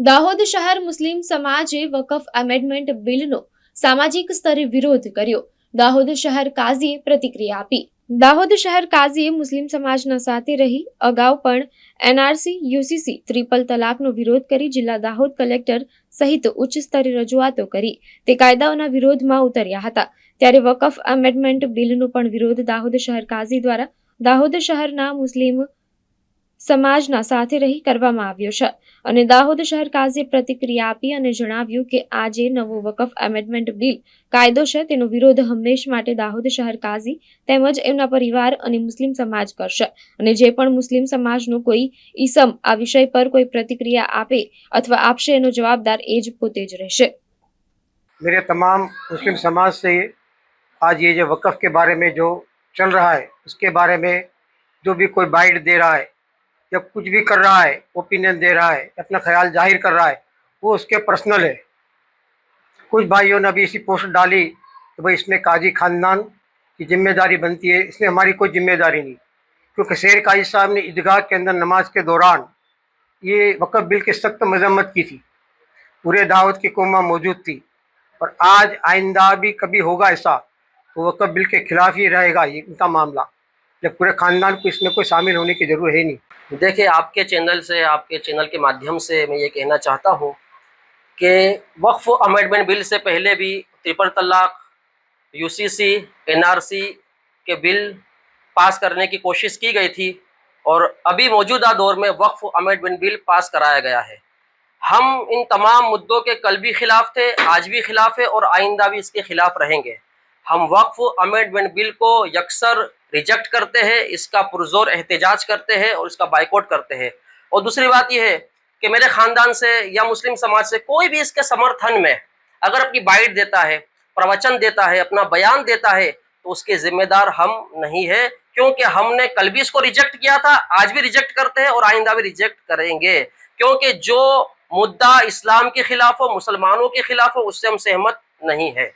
દાહોદ શહેર મુસ્લિમ સમાજે વકફ એમેન્ડમેન્ટ બિલનો સામાજિક સ્તરે વિરોધ કર્યો. દાહોદ શહેર કાઝીએ પ્રતિક્રિયા આપી. દાહોદ શહેર કાઝીએ મુસ્લિમ સમાજના સાથે રહી. અગાઉ પણ એનઆરસી, યુસીસી ત્રિપલ તલાકનો વિરોધ કરી જિલ્લા દાહોદ કલેક્ટર સહિત ઉચ્ચ સ્તરે રજૂઆતો કરી. તે કાયદાઓના વિરોધમાં ઉતર્યા હતા. ત્યારે વકફ એમેન્ડમેન્ટ બિલનો પણ વિરોધ દાહોદ શહેર કાઝી દ્વારા દાહોદ શહેરના મુસ્લિમ સમાજના સાથે રહી કરવામાં આવ્યો છે અને દાહોદ શહેર કાઝીએ પ્રતિક્રિયા આપી અને જણાવ્યું કે આ જે નવો વકફ એમેન્ડમેન્ટ બિલ કાયદો છે તેનો વિરોધ હંમેશ માટે દાહોદ શહેર કાઝી તેમજ એમના પરિવાર અને મુસ્લિમ સમાજ કરશે અને જે પણ મુસ્લિમ સમાજનો કોઈ ઈસમ આ વિષય પર કોઈ પ્રતિક્રિયા આપે અથવા આપશે એનો જવાબદાર એ જ પોતે જ રહેશે मेरे तमाम मुस्लिम समाज से आज ये जो वक़्फ़ के बारे में जो चल रहा है उसके बारे में जो भी कोई बाइट दे रहा है या कुछ भी कर रहा है ओपिनियन दे रहा है, अपना ख्याल ज़ाहिर कर रहा है, वो उसके पर्सनल है। कुछ भाइयों ने अभी इसी पोस्ट डाली, कि भाई इसमें काजी ख़ानदान की ज़िम्मेदारी बनती है, इसमें हमारी कोई ज़िम्मेदारी नहीं। क्योंकि शेर काजी साहब ने ईदगाह के अंदर नमाज़ के दौरान ये वक़्फ़ बिल की सख्त मजम्मत की थी। पूरे दावत की कौमा मौजूद थी। और आज आइंदा भी कभी होगा ऐसा तो वक़्फ़ बिल के खिलाफ ही रहेगा ये, इनका मामला। जब पूरे ख़ानदान को इसमें कोई शामिल होने की ज़रूरत है नहीं। देखिए, आपके चैनल से, आपके चैनल के माध्यम से मैं ये कहना चाहता हूँ कि वक्फ अमेंडमेंट बिल से पहले भी ट्रिपल तलाक यूसीसी एनआरसी के बिल पास करने की कोशिश की गई थी और अभी मौजूदा दौर में वक्फ अमेंडमेंट बिल पास कराया गया है। हम इन तमाम मुद्दों के कल भी खिलाफ थे, आज भी खिलाफ है और आइंदा भी इसके खिलाफ रहेंगे। हम वक्फ अमेंडमेंट बिल को यकसर रिजेक्ट करते हैं, इसका पुरजोर एहतजाज करते हैं और इसका बाइकआउट करते हैं। और दूसरी बात यह है कि मेरे ख़ानदान से या मुस्लिम समाज से कोई भी इसके समर्थन में अगर अपनी बाइट देता है, प्रवचन देता है, अपना बयान देता है तो उसके जिम्मेदार हम नहीं है, क्योंकि हमने कल भी इसको रिजेक्ट किया था, आज भी रिजेक्ट करते हैं और आइंदा भी रिजेक्ट करेंगे। क्योंकि जो मुद्दा इस्लाम के खिलाफ हो, मुसलमानों के खिलाफ हो, उससे हम सहमत नहीं है।